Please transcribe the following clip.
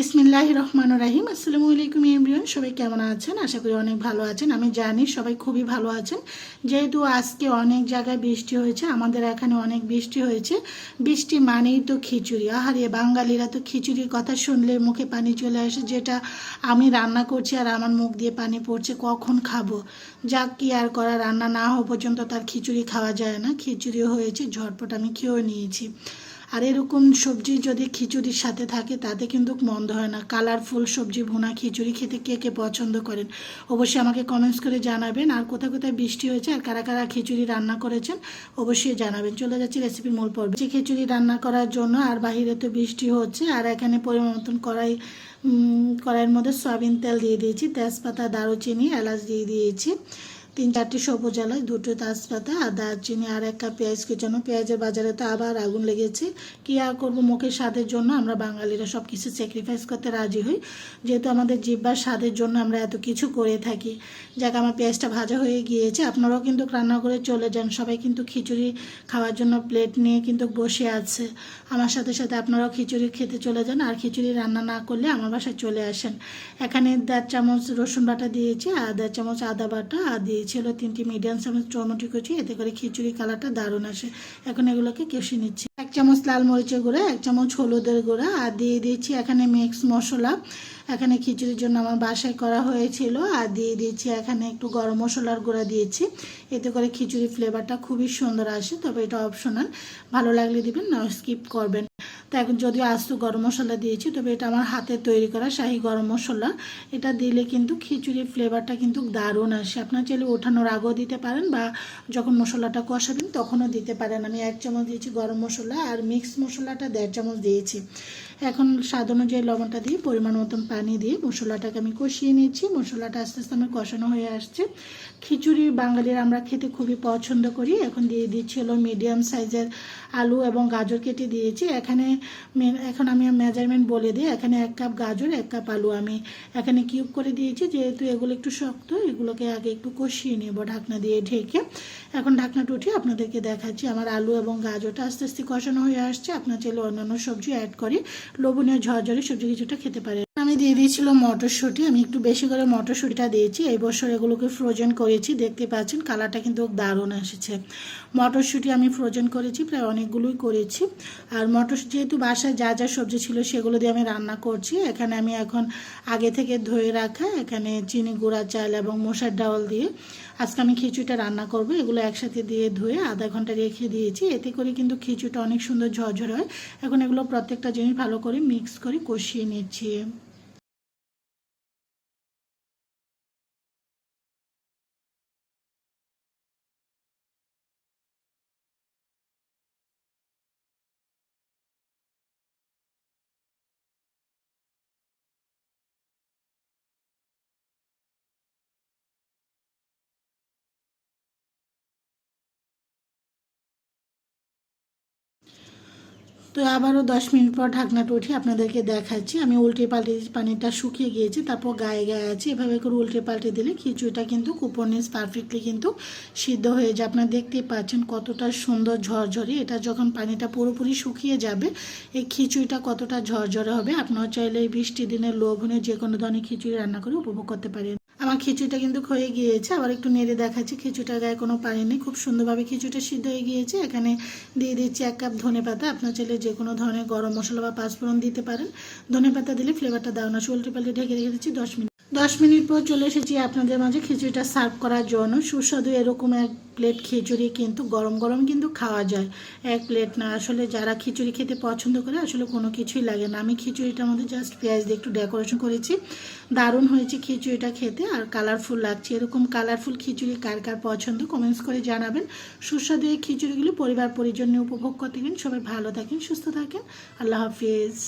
বিসমিল্লাহ রহমান রাহিম। আসসালামু আলাইকুম এমরিয়ান সবাই কেমন আছেন? আশা করি অনেক ভালো আছেন। আমি জানি সবাই খুবই ভালো আছেন। যেহেতু আজকে অনেক জায়গায় বৃষ্টি হয়েছে, আমাদের এখানে অনেক বৃষ্টি হয়েছে। বৃষ্টি মানেই তো খিচুড়ি। আহারে, বাঙালিরা তো খিচুড়ির কথা শুনলে মুখে পানি চলে আসে, যেটা আমি রান্না করছি আর আমার মুখ দিয়ে পানি পড়ছে, কখন খাব? যাক, কি আর করা, রান্না না হওয়া পর্যন্ত তার খিচুড়ি খাওয়া যায় না। খিচুড়ি হয়েছে, ঝটপট আমি খেয়েও নিয়েছি। আর এরকম সবজি যদি খিচুড়ির সাথে থাকে, তাতে কিন্তু মন্দ হয় না। কালারফুল সবজি, ভুনা খিচুড়ি খেতে কে কে পছন্দ করেন? অবশ্যই আমাকে কমেন্টস করে জানাবেন। আর কোথায় কোথায় বৃষ্টি হয়েছে আর কারা কারা খিচুড়ি রান্না করেছেন, অবশ্যই জানাবেন। চলে যাচ্ছি রেসিপির মূল পর্বে। যে খিচুড়ি রান্না করার জন্য আর বাহিরে তো বৃষ্টি হচ্ছে, আর এখানে পরিমাণ মতন কড়াই কড়াইয়ের মধ্যে সয়াবিন তেল দিয়ে দিয়েছি, তেজপাতা, দারুচিনি, এলাচ দিয়ে দিয়েছি। তিন চারটি সবুজ এলাচ দুটো তেজপাতা, আর দারচিনি, আর এক কাপ পেঁয়াজ কেচানো। পেঁয়াজের বাজারে তো আবার আগুন লেগেছে। কি আর করব মুখের স্বাদের জন্য? আমরা বাঙালিরা সব কিছু স্যাক্রিফাইস করতে রাজি হই। যেহেতু আমাদের জিব্বার স্বাদের জন্য আমরা এত কিছু করে থাকি। যাক, আমার পেঁয়াজটা ভাজা হয়ে গিয়েছে। আপনারাও কিন্তু রান্না করে চলে যান। সবাই কিন্তু খিচুড়ি খাওয়ার জন্য প্লেট নিয়ে কিন্তু বসে আছে। আমার সাথে সাথে আপনারাও খিচুড়ি খেতে চলে যান। আর খিচুড়ি রান্না না করলে আমার বাসায় চলে আসেন। এখানে দেড় চামচ রসুন বাটা দিয়েছি, আর দেড় চামচ আদা বাটা, আর দিয়েছি হলো তিনটি মিডিয়াম চামচ টমেটো কুচি, এতে করে খিচুড়ি কালারটা দারুণ আসে। এখন এগুলোকে কেশে নিচ্ছি। এক চামচ লাল মরিচের গুঁড়া, এক চামচ হলুদের গুঁড়া, আর দিয়ে দিয়েছি এখানে মিক্স মশলা। এখানে খিচুড়ির জন্য আমার বাসায় করা হয়েছিল। আর দিয়ে দিয়েছি এখানে একটু গরম মশলার গুঁড়া দিয়েছি। এতে করে খিচুড়ি ফ্লেভারটা খুবই সুন্দর আসে, তবে এটা অপশনাল ভালো লাগলে দিবেন, না স্কিপ করবেন। তো এখন যদিও আস্ত গরম মশলা দিয়েছি, তবে এটা আমার হাতে তৈরি করা শাহি গরম মশলা। এটা দিলে কিন্তু খিচুড়ির ফ্লেভারটা কিন্তু দারুণ আসে। আপনার চাইলে ওঠানোর আগেও দিতে পারেন বা যখন মশলাটা কষাবেন তখনও দিতে পারেন। আমি এক চামচ দিয়েছি গরম মশলা আর মিক্স মশলাটা দেড় চামচ দিয়েছি। এখন স্বাদ অনুযায়ী লবণটা দিয়ে পরিমাণ মতন পানি দিয়ে মশলাটাকে আমি কষিয়ে নিচ্ছি। মশলাটা আস্তে আস্তে আমার কষানো হয়ে আসছে। খিচুড়ি বাঙালির আমরা খেতে খুবই পছন্দ করি। এখন দিয়ে দিচ্ছি হলো মিডিয়াম সাইজের আলু এবং গাজর কেটে দিয়েছি। এখানে এখন আমি মেজারমেন্ট বলে দিই, এখানে এক কাপ গাজর, এক কাপ আলু আমি এখানে কিউব করে দিয়েছি। যেহেতু এগুলো একটু শক্ত, এগুলোকে আগে একটু কষিয়ে নেব ঢাকনা দিয়ে ঢেকে। এখন ঢাকনাটা উঠিয়ে আপনাদেরকে দেখাচ্ছি। আমার আলু এবং গাজরটা আস্তে আস্তে কষানো হয়ে আসছে। আপনার চাইলে অন্যান্য সবজি অ্যাড করে লবণীয় ঝরঝরে সবজি কিছুটা খেতে পারেন। আমি দিয়ে দিয়েছিলাম মটরশুঁটি। আমি একটু বেশি করে মটরশুঁটিটা দিয়েছি। এই বছর এগুলোকে ফ্রোজেন করেছি। দেখতে পাচ্ছেন কালারটা কিন্তু দারুণ এসেছে। মটরশুঁটি আমি ফ্রোজেন করেছি, প্রায় অনেকগুলোই করেছি। আর মটর যেহেতু বাসায় যা যা সবজি ছিল সেগুলো দিয়ে আমি রান্না করছি। এখানে আমি এখন আগে থেকে ধুয়ে রাখা, এখানে চিনি গুঁড়া, চাল এবং মশার ডাল দিয়ে আজকে আমি খিচুড়িটা রান্না করব। এগুলো একসাথে দিয়ে ধুয়ে আধা ঘণ্টা রেখে দিয়েছি। এতে করে কিন্তু খিচুড়িটা অনেক সুন্দর ঝরঝর হয়। এখন এগুলো প্রত্যেকটা জিনিস ভালো করে মিক্স করে কষিয়ে নিচ্ছি। তো আবারও দশ মিনিট পর ঢাকনাটা উঠে আপনাদেরকে দেখাচ্ছি। আমি উল্টে পাল্টে পানিটা শুকিয়ে গিয়েছে, তারপর গায়ে গায়ে আছে। এভাবে করে উল্টে পাল্টে দিলে খিচুড়িটা কিন্তু কুপনিস পারফেক্টলি কিন্তু সিদ্ধ হয়ে যায়। আপনারা দেখতেই পাচ্ছেন কতটা সুন্দর ঝরঝরে। এটা যখন পানিটা পুরোপুরি শুকিয়ে যাবে, এই খিচুড়িটা কতটা ঝরঝরে হবে আপনারা চাইলে এই বৃষ্টি দিনে লোভনে যে কোনো ধরনের খিচুড়ি রান্না করে উপভোগ করতে পারেন। খিচুড়িটা কিন্তু হয়ে গিয়েছে। আবার একটু নেড়ে দেখাচ্ছি, খিচুড়িটার গায়ে কোনো পানি নেই। খুব সুন্দরভাবে খিচুড়িটা সিদ্ধ হয়ে গিয়েছে। এখানে দিয়ে দিচ্ছি এক কাপ ধনে পাতা। আপনার চাইলে যে কোনো ধরনের গরম মশলা বা পাঁচফোড়ন দিতে পারেন। ধনে পাতা দিলে ফ্লেভারটা দাও না উল্টে পাল্টে ঢেকে রেখে দিচ্ছি দশ মিনিট। দশ মিনিট পর চলে এসেছি আপনাদের মাঝে খিচুড়িটা সার্ভ করার জন্য। সুস্বাদু এরকম এক প্লেট খিচুড়ি কিন্তু গরম গরম কিন্তু খাওয়া যায়। এক প্লেট না, আসলে যারা খিচুড়ি খেতে পছন্দ করে, আসলে কোনো কিছুই লাগে না। আমি খিচুড়িটার মধ্যে জাস্ট পেঁয়াজ দিয়ে একটু ডেকোরেশন করেছি। দারুণ হয়েছে খিচুড়িটা খেতে আর কালারফুল লাগছে। এরকম কালারফুল খিচুড়ি কার কার পছন্দ কমেন্টস করে জানাবেন। সুস্বাদু এই খিচুড়িগুলি পরিবার পরিজন নিয়ে উপভোগ করতে গেলে সবাই ভালো থাকেন, সুস্থ থাকেন। আল্লাহ হাফিজ।